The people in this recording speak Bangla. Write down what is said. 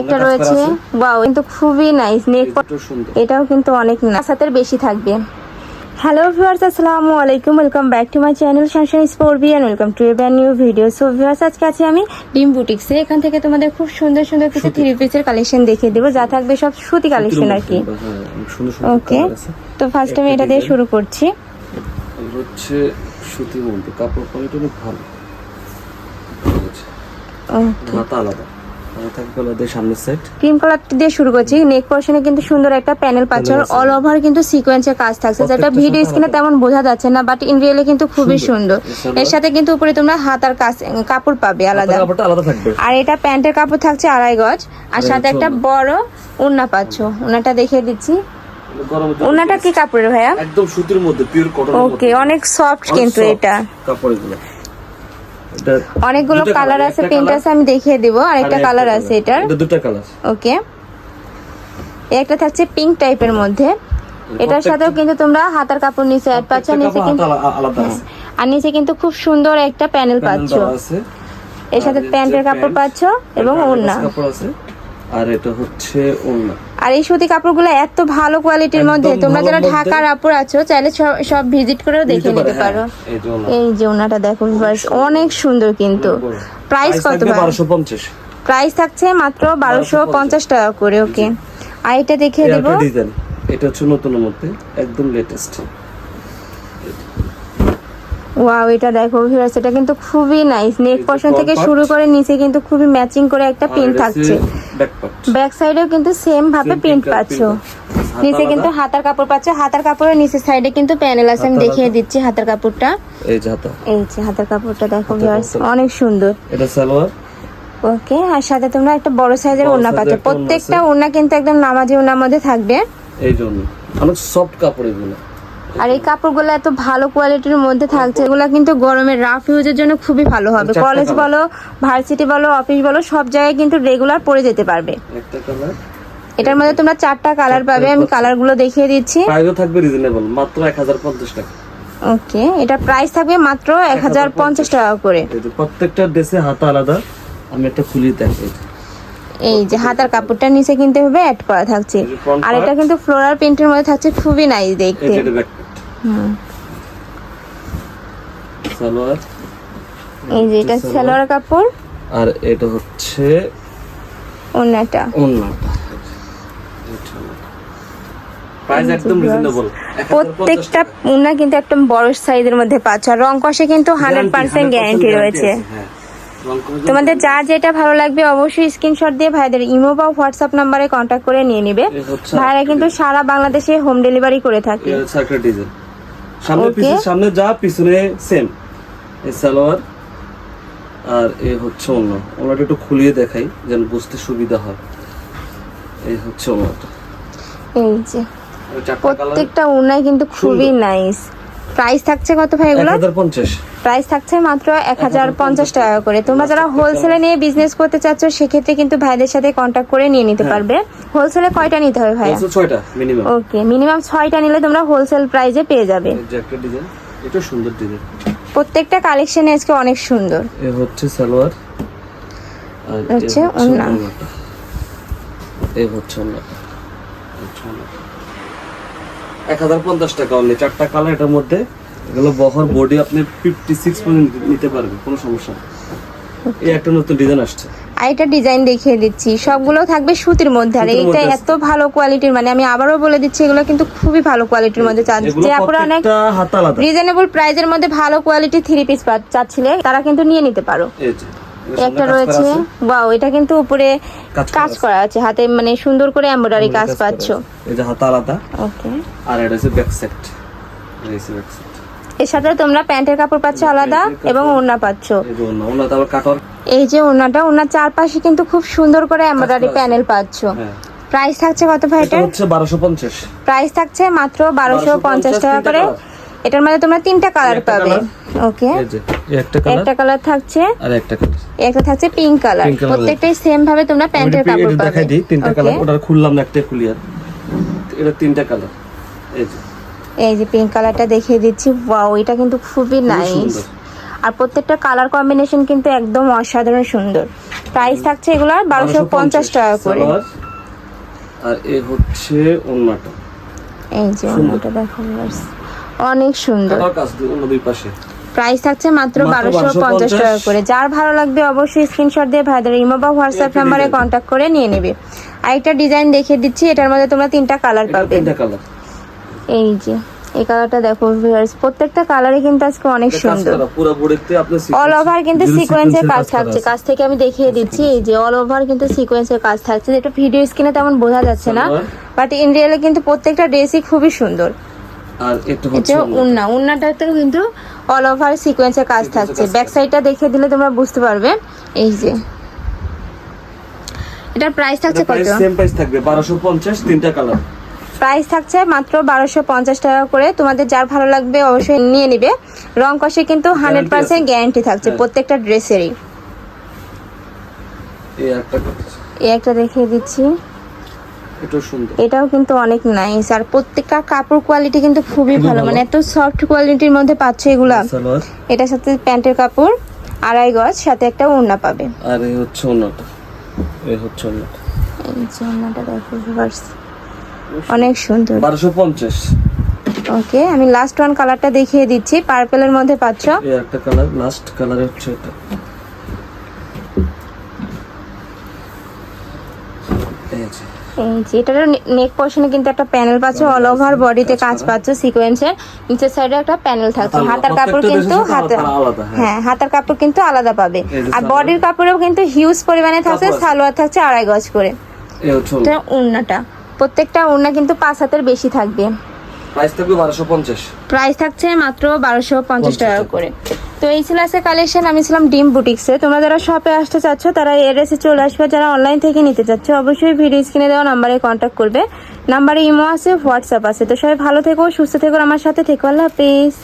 একটা রয়েছে। ওয়াও কিন্তু খুবই নাইস নেক এটাও কিন্তু অনেক না সাথের বেশি থাকবে। হ্যালো ভিউয়ার্স আসসালামু আলাইকুম। Welcome back to my channel Sunshine Sporby and welcome to a brand new video so viewers আজকে আছি আমি ডিম বুটিক্সে। এখান থেকে তোমাদের খুব সুন্দর সুন্দর কিছু থ্রি পিসের কালেকশন দেখিয়ে দেবো। যা থাকবে সব সুতি কালেকশন আর কি। হ্যাঁ, ওকে তো ফার্স্ট আমি এটা দিয়ে শুরু করছি। হচ্ছে সুতির মধ্যে। কাপড় কোয়ালিটি অনেক ভালো। ওকে আলাদা। থাকবে সামনের ক্রিম কালার দিয়ে শুরু করছি। নেক পোর্শনে কিন্তু সুন্দর একটা প্যানেল পাচ্ছ। অল ওভার কিন্তু সিকোয়েন্সের কাজ থাকছে। যেটা ভিডিও স্ক্রিনে তেমন বোঝা যাচ্ছে না বাট ইন রিয়েলি কিন্তু খুবই সুন্দর। এর সাথে কিন্তু উপরে তোমরা হাত আর কাজ কাপড় পাবে আলাদা। হাতার আর এটা প্যান্টের কাপড় থাকছে আড়াই গজ। আর সাথে একটা বড় উন্না পাচ্ছ। উন্নাটা দেখিয়ে দিচ্ছি। গরম কি কাপড়ের ভাইয়া? একদম সুতির মধ্যে পিওর কটন ওকে অনেক সফট কিন্তু এটা। কাপড় এগুলো এটা অনেকগুলো কালার আছে প্রিন্ট আছে আমি দেখিয়ে দিব আর আরেকটা একটা কালার আছে এটার। দুটো কালার ওকে একটা থাকছে পিঙ্ক টাইপের মধ্যে। এটার সাথেও কিন্তু তোমরা হাতার কাপড় নিচে অ্যাড পাচ্ছ নিচে কিন্তু আর নিচে কিন্তু খুব সুন্দর একটা প্যানেল প্যানেল পাচ্ছ। এর সাথে প্যান্টের কাপড় পাচ্ছ এবং ওড়না। কাপড় আছে। আর এটা হচ্ছে ওড়না। আর এই সুতি কাপড়গুলো এত ভালো কোয়ালিটির মধ্যে। তোমরা যারা ঢাকার আপুর আছো চাইলে সব- ভিজিট করেও দেখে নিতে হ্যাঁ, পারো। এই যে। ওনাটা। দেখো অনেক সুন্দর কিন্তু। প্রাইস কত থাকবে ভাই? 1250 প্রাইস থাকছে মাত্র বারোশো পঞ্চাশ। টাকা করে ওকে আর এটা দেখিয়ে দেব। দেবো এটা হচ্ছে নতুন মধ্যে একদম লেটেস্ট ওয়াও এটা দেখো ভিউয়ার্স এটা কিন্তু খুবই নাইস নেক পোর্শন থেকে শুরু করে নিচে কিন্তু খুবই ম্যাচিং করে একটা পিন থাকছে। ব্যাক সাইডেও কিন্তু সেম ভাবে প্রিন্ট পাচ্ছ। নিচে কিন্তু হাতার কাপড় পাচ্ছ। হাতার কাপড়ের নিচে সাইডে কিন্তু প্যানেল আছে। আমি দেখিয়ে দিচ্ছি হাতার কাপড়টা। এই যে হাতা। এই যে হাতার কাপড়টা দেখো ভিউয়ার্স অনেক সুন্দর। এটা সালোয়ার। ওকে আর সাথে তোমরা একটা বড় সাইজের ওড়না পাচ্ছ। প্রত্যেকটা। ওড়না কিন্তু একদম নামাজি ওড়নার মধ্যে থাকবে। এই জন্য। অনেক সফট কাপড় এগুলো। আর এই কাপড়গুলো এত ভালো কোয়ালিটির মধ্যে থাকছে এগুলো কিন্তু গরমের রাফ ইউজের জন্য খুবই ভালো হবে। কলেজ বলো ভার্সিটি বলো অফিস বলো সব জায়গায় কিন্তু রেগুলার পরে যেতে পারবে। এটার মধ্যে তোমরা চারটা কালার পাবে আমি কালারগুলো দেখিয়ে দিচ্ছি। প্রাইসও থাকবে রিজনেবল মাত্র 1050 টাকা। ওকে এটা প্রাইস থাকবে মাত্র এক হাজার পঞ্চাশ টাকা করে। প্রত্যেকটা ড্রেসে হাতা আলাদা আমি একটা খুলি দেখাই। এই যে হাতার কাপড়টা নিচে কিনতে হবে অ্যাড করা থাকছে। আর এটা কিন্তু ফ্লোরাল প্রিন্টের মধ্যে থাকছে খুবই নাইস দেখতে। সালোয়ার। এই যে এটা সালোয়ার। কাপড়। আর এটা হচ্ছে ওন্নাটা। প্রাইস একদম রিজনেবল প্রত্যেকটা ওড়না কিন্তু একদম বড় সাইজের মধ্যে পাচ্ছ। আর রং কষে কিন্তু হান্ড্রেড পার্সেন্ট গ্যারান্টি রয়েছে। হ্যাঁ। তোমাদের যা যেটা ভালো লাগবে অবশ্যই স্ক্রিনশট দিয়ে ভাইদের ইমো বা হোয়াটসঅ্যাপ নাম্বারে কন্ট্যাক্ট করে নিয়ে নিবে। ভাইরা কিন্তু সারা বাংলাদেশে হোম ডেলিভারি করে থাকে। সামনে পিছনে সামনে যা পিছনে সেম এই সালোয়ার আর এ হচ্ছে অন্য ওনাটা একটু খুলিয়ে দেখাই যেন বুঝতে সুবিধা হয়। এই হচ্ছে অন্যটা এই যে প্রত্যেকটা ওনাই কিন্তু খুবই নাইস প্রাইস থাকছে কত ভাই এগুলো? প্রাইস থাকছে মাত্র এক হাজার পঞ্চাশ টাকা করে। তোমরা যারা হোলসেলে নিয়ে বিজনেস করতে চাচ্ছ সেক্ষেত্রে কিন্তু ভাইদের সাথে কন্ট্যাক্ট করে নিয়ে নিতে পারবে। হোলসেলে কয়টা নিতে হবে ভাই ওকে মিনিমাম ছয়টা নিলে তোমরা হোলসেল প্রাইসে পেয়ে যাবে। এটা সুন্দর ডিজাইন প্রত্যেকটা কালেকশন আজকে অনেক সুন্দর। এ হচ্ছে সালোয়ার আর এ হচ্ছে ওড়না। ওড়নাটা। হচ্ছে ওড়নাটা। এক হাজার পঞ্চাশ টাকা অনলি চারটা কালার এটার মধ্যে এগুলো বহর বডি আপনি ফিফটি সিক্স পর্যন্ত নিতে পারবেন কোনো সমস্যা নেই। এই একটা নতুন ডিজাইন আসছে। আর এটা ডিজাইন দেখিয়ে দিচ্ছি। সবগুলো থাকবে সুতির মধ্যে। আর মধ্যে এত ভালো কোয়ালিটির মানে আমি আবারও বলে দিচ্ছি এগুলো কিন্তু খুবই ভালো কোয়ালিটির মধ্যে চাচ্ছি। আপনারা অনেক রিজনেবল প্রাইজের মধ্যে ভালো কোয়ালিটি থ্রি পিস চাচ্ছিলে তারা কিন্তু নিয়ে নিতে পারো। একটা রয়েছে। ওয়াও এটা কিন্তু উপরে কাজ করা আছে। হাতে মানে সুন্দর করে এমব্রয়ডারি কাজ পাচ্ছ। এই যে হাত আলাদা। ওকে আর এটা হচ্ছে ব্যাক সেট ব্যাক সেট এর সাথে তোমরা প্যান্টের কাপড় পাচ্ছ আলাদা এবং ওড়না পাচ্ছ। এই যে ওড়নাটা ওড়নার চারপাশে কিন্তু খুব সুন্দর করে এমব্রয়ডারি প্যানেল পাচ্ছ। হ্যাঁ। প্রাইস থাকছে কত ভাই এটা হচ্ছে বারোশো পঞ্চাশ। প্রাইস থাকছে মাত্র বারোশো পঞ্চাশ 1250 টাকা করে। এটার মধ্যে তোমরা তিনটা কালার পাবে। ওকে এই যে। এই একটা কালার থাকছে। আর একটা কালার একটা থাকছে পিঙ্ক কালার প্রত্যেকটাই সেম ভাবে তোমরা প্যান্টের কাপড় পাবে। দেখাই দিই তিনটা কালার ওটা খুললাম একটা খুলি আর। এটা তিনটা কালার এই যে। এই যে পিঙ্ক কালারটা দেখিয়ে দিচ্ছি। ওয়াও এটা কিন্তু খুবই নাইস আর প্রত্যেকটা কালার কম্বিনেশন কিন্তু একদম অসাধারণ সুন্দর। প্রাইস থাকছে এগুলার বারোশো পঞ্চাশ টাকা করে। আর এ হচ্ছে ওন্নাটা এই যে অন্যটা দেখো অনেক সুন্দর। কাজ দুই পাশে। প্রাইস থাকছে মাত্র বারোশো পঞ্চাশ টাকা করে। যার ভালো লাগবে অবশ্যই স্ক্রিনশট দিয়ে ভাইদের ইমো বা হোয়াটসঅ্যাপ নাম্বারে কন্ট্যাক্ট করে নিয়ে নেবে। আরেকটা ডিজাইন দেখিয়ে দিচ্ছি এটার মধ্যে তোমরা তিনটা কালার পাবে। এই যে এই কালারটা দেখো viewers। প্রত্যেকটা কালারই কিন্তু আজকে অনেক সুন্দর। পুরো বডিতে অল ওভার কিন্তু সিকোয়েন্সের কাজ থাকছে। কাজ থেকে আমি দেখিয়ে দিচ্ছি এই যে অল ওভার কিন্তু সিকোয়েন্সের কাজ থাকছে। যেটা ভিডিও স্ক্রিনে তেমন বোঝা যাচ্ছে না বাট ইন রিয়েলে কিন্তু প্রত্যেকটা ড্রেসই খুবই সুন্দর। আর এটা হচ্ছে উন্না। উন্নাটাতেও কিন্তু অল ওভার সিকোয়েন্সের কাজ থাকছে। ব্যাক সাইডটা দেখে দিলে তোমরা বুঝতে পারবে। এই যে। এটার প্রাইস থাকছে কত? সেম প্রাইস থাকবে 1250 তিনটা কালার প্রাইস থাকছে মাত্র বারোশো পঞ্চাশ টাকা করে। তোমাদের যার ভালো লাগবে অবশ্যই নিয়ে নিবে। রং কষে কিন্তু হান্ড্রেড পার্সেন্ট গ্যারান্টি থাকছে হ্যাঁ। প্রত্যেকটা ড্রেসেরই এই একটা এই একটা দেখিয়ে দিচ্ছি। এটাও কিন্তু অনেক নাইস আর প্রত্যেকটা কাপড় কোয়ালিটি কিন্তু খুবই ভালো। মানে এত সফট কোয়ালিটির মধ্যে পাচ্ছ এগুলা। এটার সাথে প্যান্টের কাপড় আড়াই গজ সাথে একটা ওড়না পাবে। আর এই হচ্ছে ওন্নাটা এই হচ্ছে ওন্নাটা এই যে ওড়নাটা দেখো viewers। অনেক সুন্দর। 1250 ওকে আমি লাস্ট ওয়ান কালারটা দেখিয়ে দিচ্ছি। পার্পেলের মধ্যে পাচ্ছ? এই একটা কালার লাস্ট কালার হচ্ছে এটা। এই যে। এই যে নেক পোর্শনে কিন্তু একটা প্যানেল পাচ্ছ অল ওভার বডিতে কাজ পাচ্ছ সিকোয়েন্সের নিচের সাইডে একটা প্যানেল থাকছে। আলাদা, হাতার কাপড় কিন্তু হাতে হ্যাঁ। হ্যাঁ হাতার কাপড় কিন্তু আলাদা পাবে। আর বডির কাপড়েও কিন্তু হিউজ পরিমাণে থাকছে সালোয়ার থাকছে আড়াই গজ করে। উন্নাটা প্রত্যেকটা উন্না কিন্তু পাঁচ হাতের বেশি থাকবে। প্রাইস থাকবে 1250 প্রাইস থাকছে মাত্র বারোশো পঞ্চাশ টাকা টাকা। করে। তো এই ছিল আছে কালেকশন আমি ছিলাম ডিম বুটিক্সে তোমরা যারা শপে আসতে চাচ্ছ তারা এড্রেসে চলে আসবে। যারা অনলাইন থেকে নিতে চাচ্ছ অবশ্যই ভিডিও স্ক্রিনে দেওয়া নাম্বারে কন্ট্যাক্ট করবে। নাম্বারে ইমো আছে হোয়াটসঅ্যাপ আছে। তো সবাই ভালো থেকো সুস্থ থেকো আমার সাথে থেকো। আল্লাহ হাফিজ।